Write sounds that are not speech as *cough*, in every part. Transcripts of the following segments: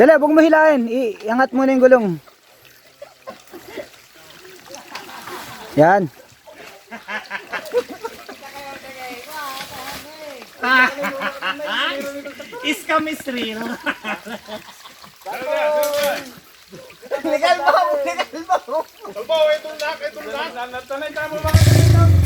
Dala, huwag mo hilahin. Iangat mo na yung gulong. Yan. Iska no? Legal ba? Legal ba ako? Tulbaw, itong lak, itong lak. Natanay ka mo mga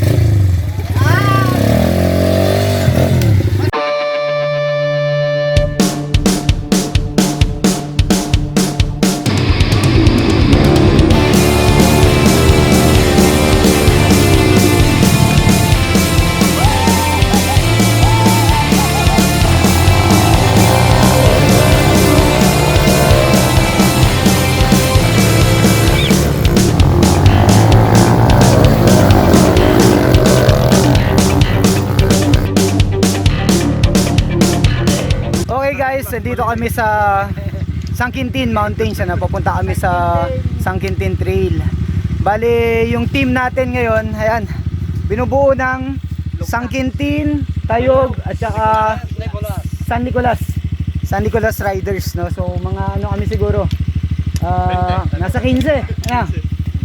dito kami sa Sangkintin Mountains. Ano, papunta kami sa Sangkintin Trail. Bali, yung team natin ngayon, ayan, binubuo ng Sangkintin, Tayog, at saka San Nicolas. San Nicolas Riders, no? So, mga ano kami siguro, ah, nasa 15, ayan.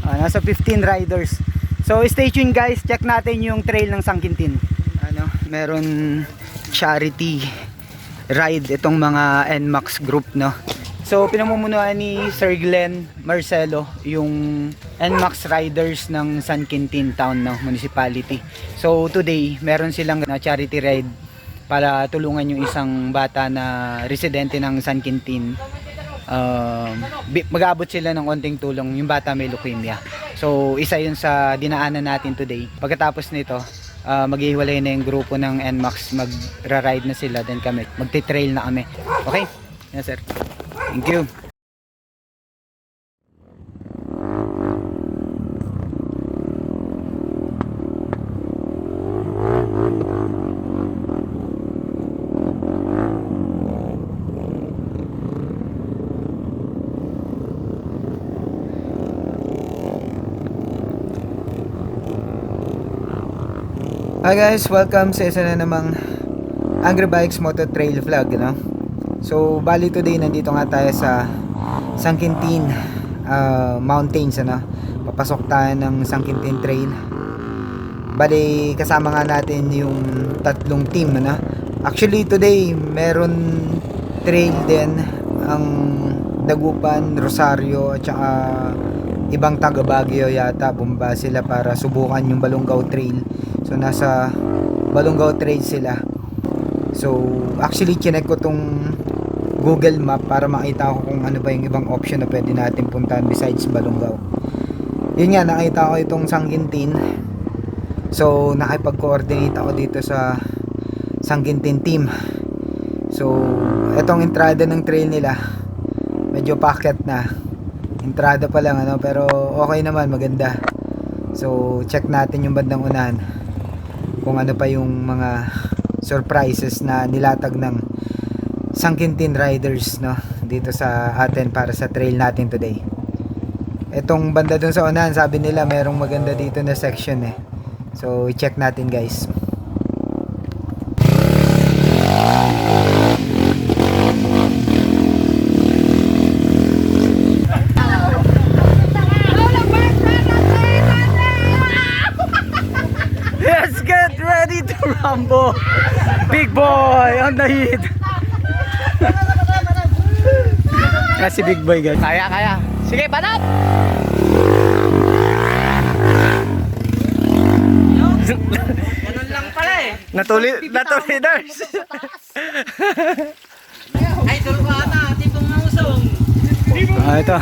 Ah, nasa 15 riders. So, stay tuned guys, check natin yung trail ng Sangkintin. Ano, meron charity ride itong mga NMAX group no. So pinamumunuan ni Sir Glenn Marcelo yung NMAX riders ng San Quintin Town no, municipality. So today meron silang na charity ride para tulungan yung isang bata na residente ng San Quintin. Bi- mag-aabot sila ng konting tulong yung bata may leukemia. So isa yun sa dinaanan natin today. Pagkatapos nito, uh, maghihiwalay na yung grupo ng NMAX magra-ride na sila then kami magte-trail na kami. Okay? Yes sir. Thank you Hi guys, welcome sa isa na namang Angry Bikes Moto Trail Vlog, no? So, bali today nandito nga tayo sa Sangkintin uh, Mountains, ano? Papasok tayo ng Sangkintin Trail. Bali, kasama nga natin yung tatlong team, ano? Actually, today, meron trail din ang Dagupan, Rosario, at saka ibang taga Baguio yata bumaba sila para subukan yung Balongaw Trail so nasa Balongaw Trail sila. So actually chinek ko tong Google Map para makita ko kung ano ba yung ibang option na pwede natin puntahan besides Balongaw yun nga nakita ko itong Sanggintin. So nakipag-coordinate ako dito sa Sanggintin team. So etong entrada ng trail nila medyo packet na. Entrada pa lang ano? Pero okay naman maganda. So check natin yung bandang unahan kung ano pa yung mga surprises na nilatag ng Sangkintin Riders no? Dito sa atin para sa trail natin today. Etong banda dun sa unahan sabi nila merong maganda dito na section eh. So i-check natin guys rumble. Big boy on the hit. Yan si Big Boy guys. Kaya, kaya. Sige, panat! Ganun lang pala eh. Natuli, natuli nurse. Ay, dulo ka ata. Tipong mausong. Ah, ito.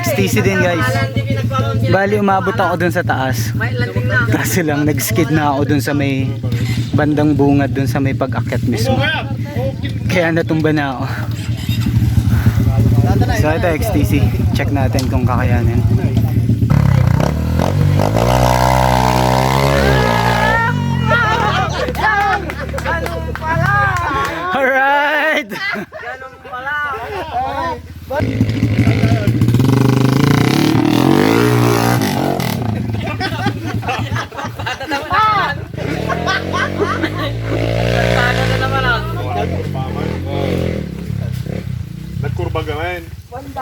XTC din guys. Bali umabot ako dun sa taas. Kaso lang nag-skid na ako dun sa may bandang bungad dun sa may pag-akyat mismo. Kaya natumba na ako. So ito XTC. Check natin kung kakayanin. Alright! Ganun pala. *laughs*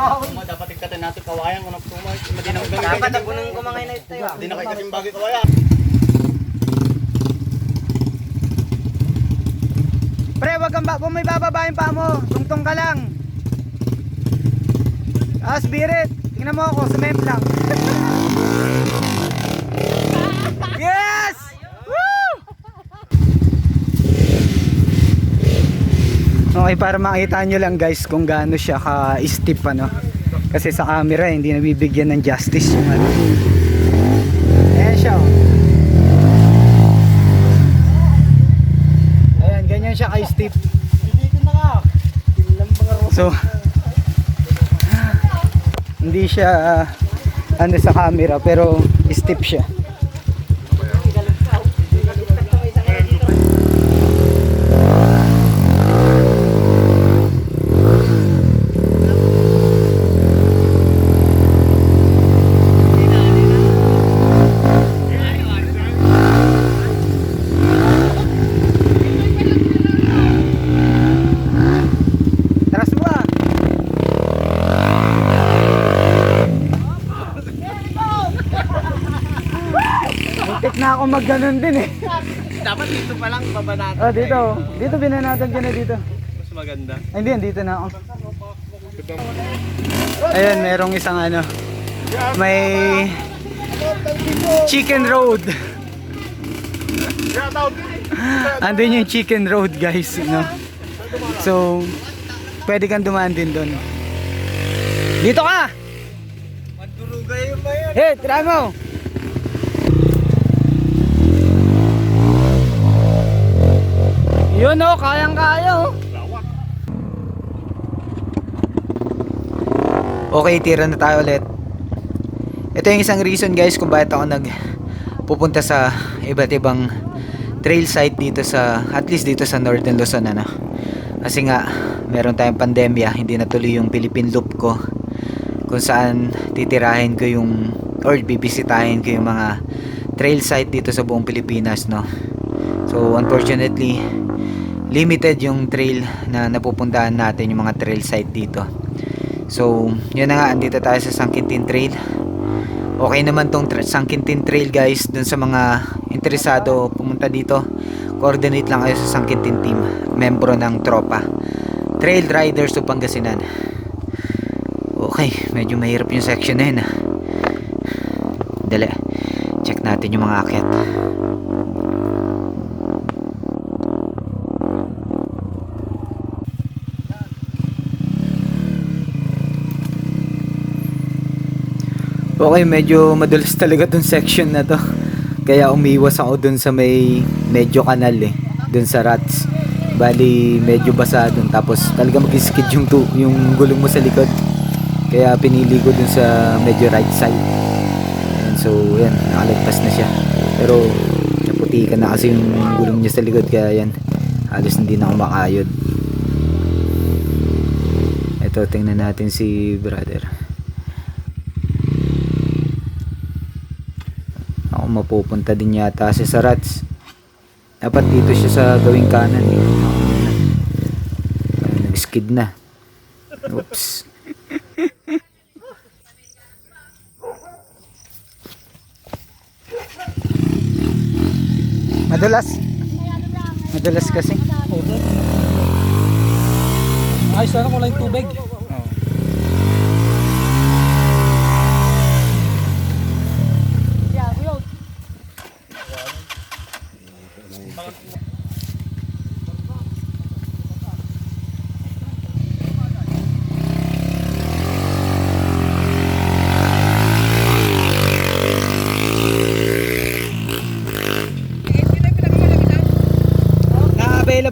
Dapat ikatin natin kawayan kung nagtumay. Hindi na Dapat nabunong ko mga inay tayo. Hindi na kayo kasing bagay kawayan. Pre, wag kang ba, may bababahin pa mo, tungtong ka lang. Ah, spirit. Tingnan mo ako, sumem lang. *laughs* yes! Woo! Okay, para makita nyo lang guys kung gaano siya ka-steep ano. Kasi sa camera hindi nabibigyan ng justice yung ano. Ayan siya oh. Ayan, ganyan siya ka-steep. So, hindi siya ah, ano sa camera pero steep siya. Magganon din eh. Dapat dito pa lang baba natin. Oh, dito. Dito binanatan ka na dito. Mas maganda. Ay, hindi, dito na ako. Ayan, merong isang ano. May chicken road. Andun yung chicken road guys, no? So, pwede kang dumaan din doon. Dito ka! Magdurugay yung ba yan? Hey, try mo! Yun oh, kayang-kaya oh. Okay, tira na tayo ulit. Ito yung isang reason guys kung bakit ako nag pupunta sa iba't ibang trail site dito sa at least dito sa Northern Luzon ano. Kasi nga meron tayong pandemya, hindi natuloy yung Philippine Loop ko kung saan titirahin ko yung or bibisitahin ko yung mga trail site dito sa buong Pilipinas no. So unfortunately limited yung trail na napupuntahan natin yung mga trail site dito. So, yun na nga, andito tayo sa Sangkintin Trail. Okay naman tong tra- Sangkintin Trail guys, dun sa mga interesado pumunta dito. Coordinate lang kayo sa Sangkintin Team, membro ng tropa. Trail Riders of Pangasinan. Okay, medyo mahirap yung section na yun ah. Dali, check natin yung mga akyat. Okay, medyo madulas talaga dun section na to. Kaya umiwas ako dun sa may medyo kanal eh. Dun sa rats. Bali, medyo basa dun. Tapos talaga mag-skid yung, tu yung gulong mo sa likod. Kaya pinili ko dun sa medyo right side. And so, yan. Nakalagpas na siya. Pero, naputi ka na kasi yung gulong niya sa likod. Kaya yan. Halos hindi na ako makayod. Ito, tingnan natin si brother. ako mapupunta din yata si Sarats. Dapat dito siya sa gawing kanan. Eh. Ayun, nag-skid na. Oops. Madulas madulas kasi. Ay, sana ko lang tubig.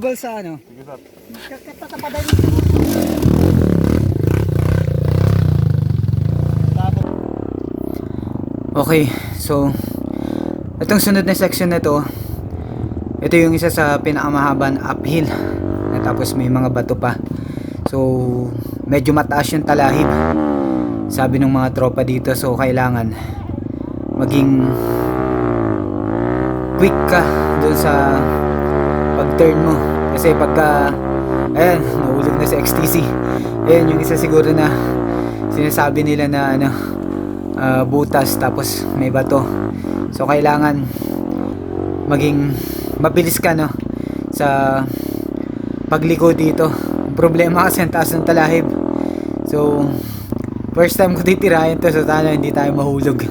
Available sa ano Okay, so itong sunod na section na to, ito yung isa sa pinakamahaban uphill. Na tapos may mga bato pa. So, medyo mataas yung talahib. Sabi ng mga tropa dito, so kailangan maging quick ka doon sa pag-turn mo. Kasi pagka, ayan, nahulog na sa XTC. Ayan, yung isa siguro na sinasabi nila na ano ah, butas tapos may bato. So kailangan maging mabilis ka no sa pagliko dito. Problema kasi ang taas ng talahib. So first time ko titirahin to so sana hindi tayo mahulog.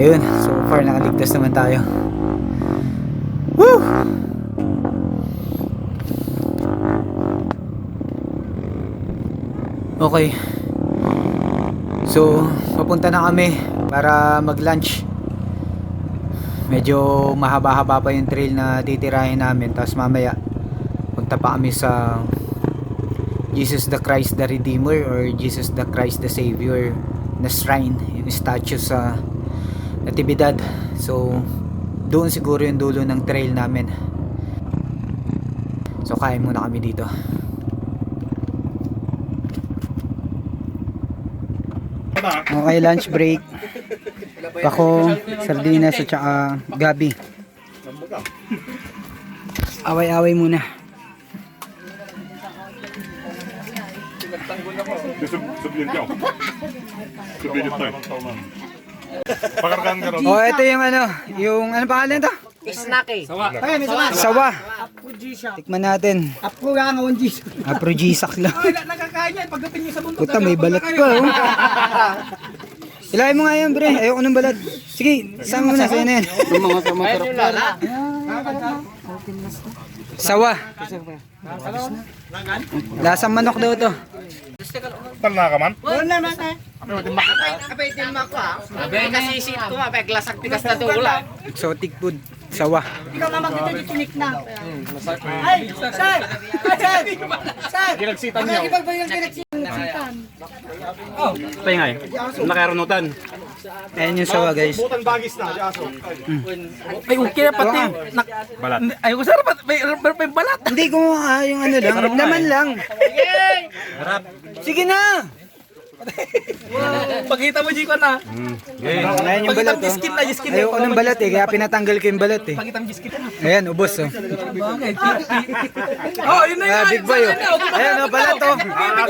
Ayun, so far nakaligtas naman tayo. Woo! Okay. So, papunta na kami para mag-lunch. Medyo mahaba-haba pa yung trail na titirahin namin. Tapos mamaya, punta pa kami sa Jesus the Christ the Redeemer or Jesus the Christ the Savior na shrine, yung statue sa Natividad. So, doon siguro yung dulo ng trail namin. So, kain muna kami dito. Okay, lunch break. Ako, sardinas at saka gabi. Away-away muna. Det så, Pakargaan ka ron. Oh, ito yung ano, yung ano pangalan to? Snake. Ay, may sama. Sawa. Tikman natin. Apo nga nga, Jis. Aphrodisiac lang. Nakakain yan. Pagdating niyo sa bundok. Puta, may balat pa oh. Ilahin mo nga yan, bre. Ayoko ng balat. Sige, sama mo na. Sa'yo na yan. Sawa. Lasang manok daw to. Talna ka man? Wala naman eh. Abay kasi isip ko, abay glasak tigas na tula. Exotic food. Sawa. Ikaw nga magdito di tinik na. Ay, sir! Sir! Sir! Ginagsitan niyo. Nakikipagbayang kinagsitan. Pahingay. Nakarunutan. Ayan yung sawa, guys. Butan bagis na, aso. Ay, okay na pati. Balat. Ay, ko sarap. May, may, may balat. Hindi ko ah, yung ano lang. Naman lang. Sige na! *laughs* Pagkita mo, Jiko na. Ayan yung Pagkita balat, mo, oh. skin na, skin na. Ayoko ng balat eh, kaya pinatanggal ko yung balat eh. Pagkita mo, skin na. Ayan, ubos oh. *laughs* Oh, yun na Ah, yun. Big Boy oh. Ayan oh, balat oh.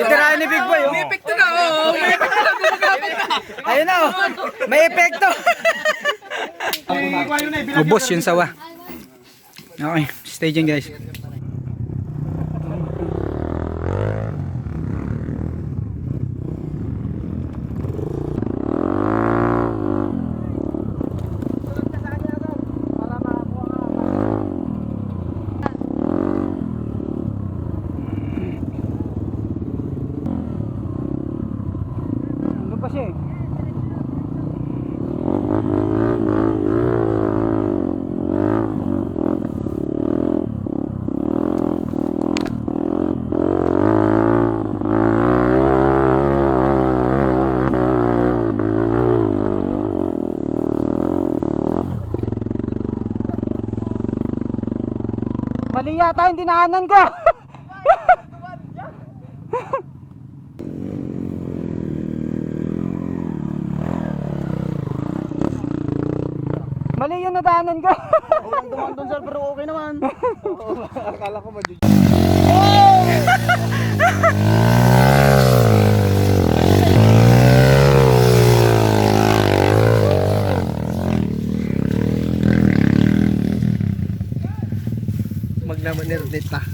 Itirahan ni Big Boy oh. May epekto na, oh. May epekto na. Gumagamit na. Ayun na oh. May epekto. ubos yung sawa. Okay, stay dyan guys. Mali yata yung dinaanan ko. Mali yung nadaanan ko. Dumaan doon sir, pero okay naman. *laughs* Akala ko madyo. *laughs* Magnamanerdit pa.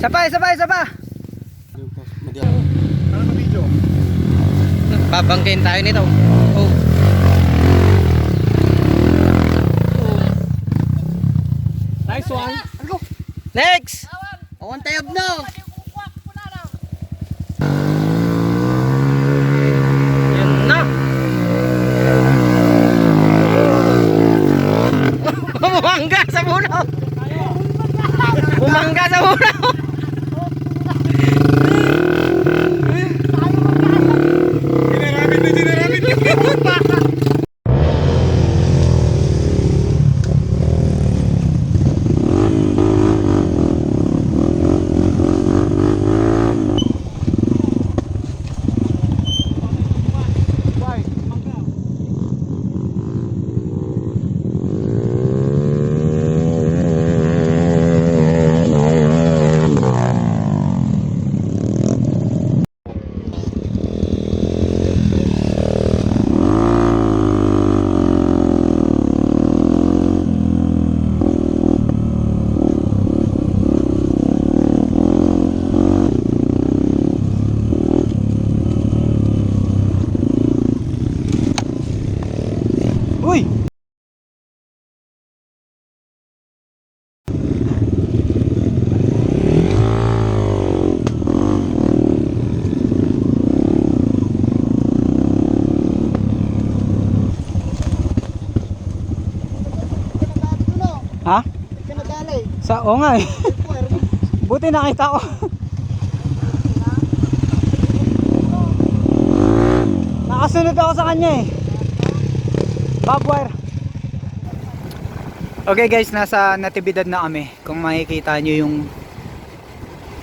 Sabay, sabay, sabay. Babanggain tayo nito. Oh. Nice one. Next! Awan tayab na. Ha? Sa, oo nga eh. Buti nakita ko. Nakasunod ako sa kanya eh. Bob wire. Okay guys, nasa Natividad na kami. Kung makikita nyo yung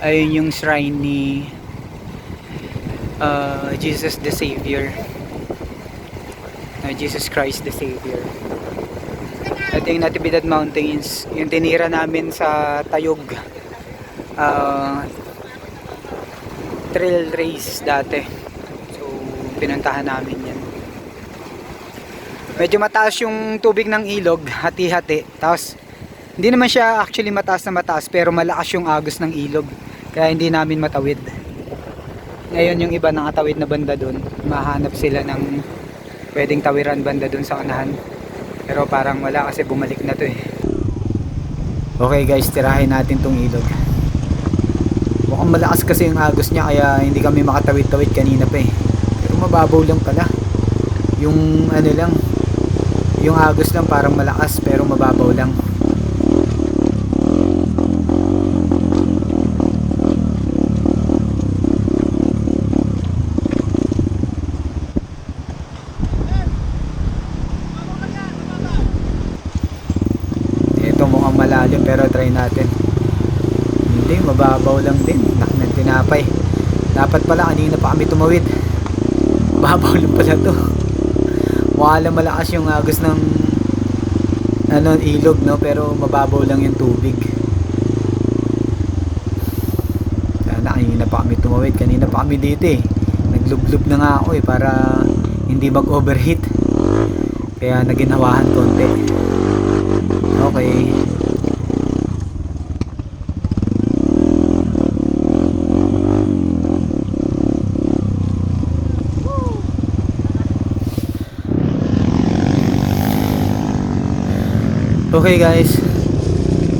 ayun yung shrine ni uh, Jesus the Savior. Uh, Jesus Christ the Savior. Ito yung Natividad Mountains. Yung tinira namin sa Tayog. Uh, trail race dati. So, pinuntahan namin yan. Medyo mataas yung tubig ng ilog, hati-hati. Tapos, hindi naman siya actually mataas na mataas, pero malakas yung agos ng ilog. Kaya hindi namin matawid. Ngayon yung iba nakatawid na banda doon, mahanap sila ng pwedeng tawiran banda doon sa unahan. Pero parang wala kasi bumalik na to eh. Okay guys, tirahin natin tong ilog. Mukhang malakas kasi yung agos niya kaya hindi kami makatawid-tawid kanina pa eh. Pero mababaw lang pala. Yung ano lang, yung agos lang parang malakas pero mababaw lang. Ito mukhang malalim pero try natin. Hindi, mababaw lang din. Nak ng tinapay. Dapat pala kanina pa kami tumawid. *laughs* Mababaw lang pala to. Lang malakas yung agos ng ano, ilog no pero mababaw lang yung tubig. Sana kanina pa kami tumawid. Kanina pa kami dito eh. Naglublub na nga ako eh para hindi mag-overheat. Kaya naginawahan konti. Okay. Okay guys.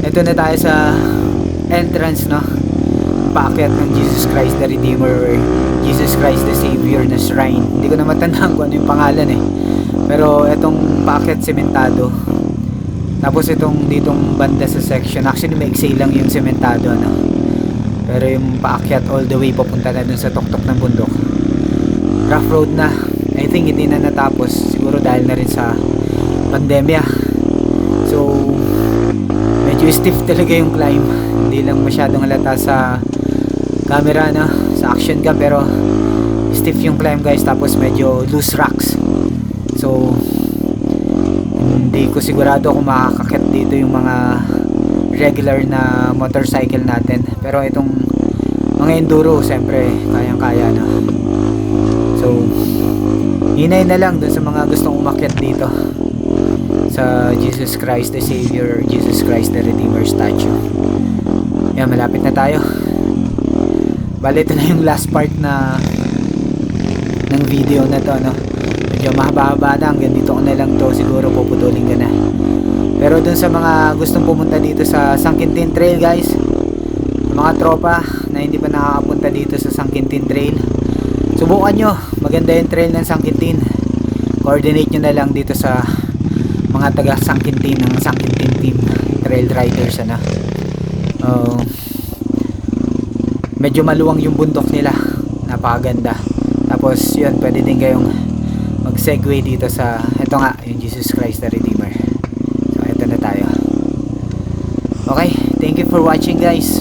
Ito na tayo sa entrance no. Paakyat ng Jesus Christ the Redeemer Jesus Christ the Savior na shrine. Hindi ko na matandaan *laughs* kung ano yung pangalan eh. Pero itong paakyat sementado. Tapos itong ditong banda sa section, actually may lang yung sementado ano. Pero yung paakyat all the way papunta na dun sa tuktok ng bundok. Rough road na. I think hindi na natapos. Siguro dahil na rin sa pandemya. Medyo stiff talaga yung climb. Hindi lang masyadong halata sa camera na, sa action cam pero stiff yung climb guys tapos medyo loose rocks. So, hindi ko sigurado kung makakakit dito yung mga regular na motorcycle natin pero itong mga enduro siyempre kayang kaya na so hinay na lang dun sa mga gustong umakyat dito sa Jesus Christ the Savior Jesus Christ the Redeemer statue. Yan malapit na tayo. Bali ito na yung last part na ng video na to no? Medyo mahaba-haba na hanggang dito ko na lang to siguro puputulin ko na. Pero dun sa mga gustong pumunta dito sa Sangkintin Trail guys mga tropa na hindi pa nakakapunta dito sa Sangkintin Trail subukan nyo. Maganda yung trail ng Sangkintin coordinate nyo na lang dito sa mga taga Sangkintin ng Sangkintin team trail riders ano. Uh, medyo maluwang yung bundok nila. Napakaganda. Tapos yun pwede din kayong mag segue dito sa ito nga yung Jesus Christ the Redeemer. So ito na tayo. Okay thank you for watching guys